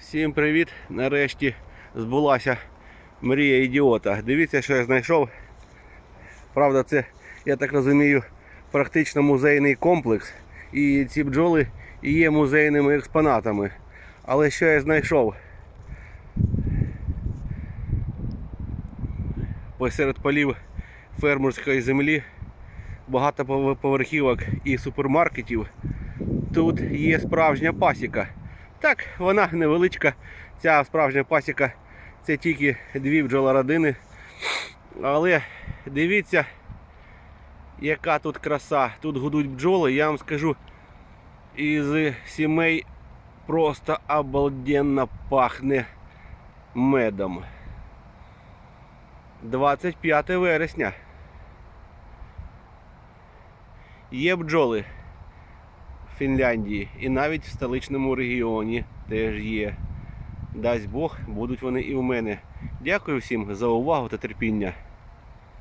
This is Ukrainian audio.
Всім привіт! Нарешті збулася мрія ідіота. Дивіться, що я знайшов. Правда, це, я так розумію, практично музейний комплекс. І ці бджоли є музейними експонатами. Але що я знайшов? Посеред полів фермерської землі, багатоповерхівок і супермаркетів. Тут є справжня пасіка. Так, вона невеличка. Ця справжня пасіка це тільки дві бджолородини. Але дивіться, яка тут краса. Тут гудуть бджоли, я вам скажу, із сімей просто обалденно пахне медом. 25 вересня. Є бджоли. Фінляндії і навіть в столичному регіоні теж є. Дасть Бог, будуть вони і в мене. Дякую всім за увагу та терпіння.